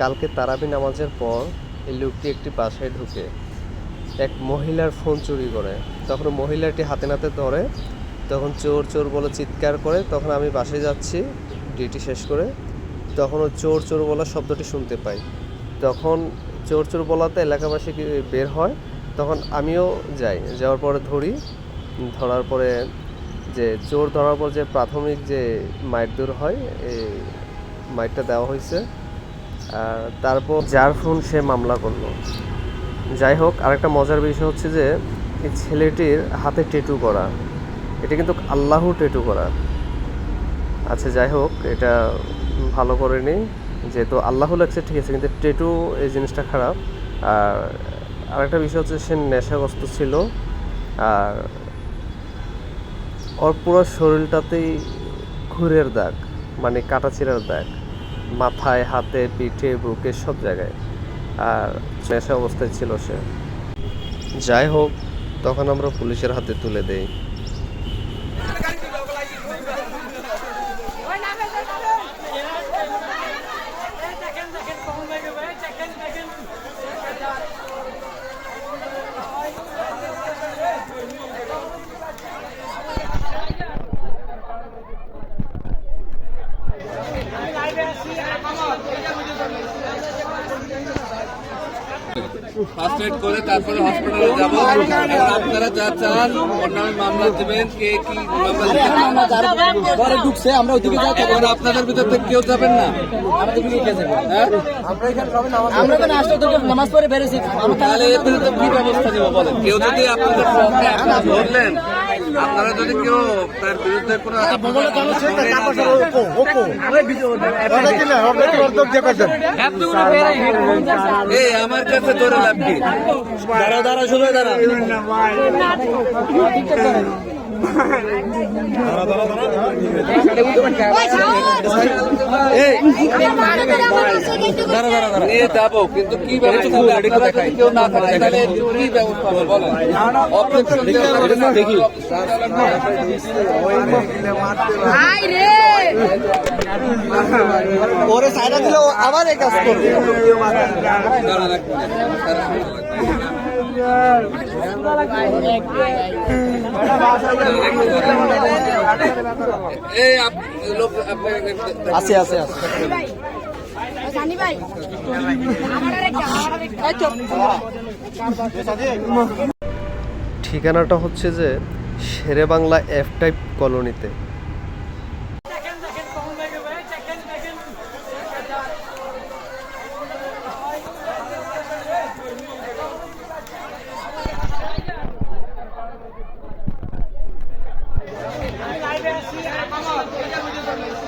কালকে তারাবি নামাজের পর এই লোকটি একটি বাসায় ঢুকে এক মহিলার ফোন চুরি করে। তখন মহিলাটি হাতে নাতে ধরে, তখন চোর চোর বলে চিৎকার করে, তখন আমি বাসায় যাচ্ছি, ডিউটি শেষ করে, তখন ও চোর চোর বলা শব্দটি শুনতে পাই। তখন চোর চোর বলাতে এলাকাবাসী বের হয়, তখন আমিও যাই। যাওয়ার পরে ধরি, ধরার পরে যে চোর ধরার পর যে প্রাথমিক যে মাইট দূর হয়, এই মাইটটা দেওয়া হয়েছে তারপর যার ফোন সে মামলা করল। যাই হোক, আরেকটা মজার বিষয় হচ্ছে যে, এই ছেলেটির হাতে টেটু করা। এটা কিন্তু আল্লাহ টেটু করা। আচ্ছা যাই হোক, এটা ভালো করেনি যেহেতু আল্লাহ লাগছে, ঠিক আছে, কিন্তু টেটু এই জিনিসটা খারাপ। আর আরেকটা বিষয় হচ্ছে, সে নেশাগ্রস্ত ছিল। আর ওর পুরো শরীরটাতেই ঘুরের দাগ মানে কাটাচিরার দাগ। মাথায়, হাতে, পিঠে, বুকে, সব জায়গায়। আর নেশা অবস্থায় ছিল সে। যাই হোক, তখন আমরা পুলিশের হাতে তুলে দেই। ফার্স্ট এড করে তারপরে হসপিটালে যাব। আপনারা যা চান ওর নামে মামলা দেবেন কে কি মামলা ঘরে ঢুকছে আমরা ওইদিকে যাই এখন আপনাদের ভিতর থেকে কেউ যাবেন না? হ্যাঁ? আমরা তো নাস্তা থেকে নামাজ পড়ে বেরিয়েছি তাহলে এর বিরুদ্ধে কি ব্যবস্থা নিব বলেন? কেউ যদি আপনাদের পক্ষে আপনারা যদি কেউ তার বিরুদ্ধে কোনো এই আমার কাছে ধরে লাভ কি দাঁড়া দাঁড়া শুনে দাঁড়া কিন্তু কি কেউ না তাহলে কি ব্যবস্থা বলেন দেখি ওরে সাইডা দিলে আবার এই কাজ করবে আছে আছে ঠিকানাটা হচ্ছে যে শেরে বাংলা এফ টাইপ কলোনিতে দেখেন দেখেন কখন লাগে ভাই দেখেন দেখেন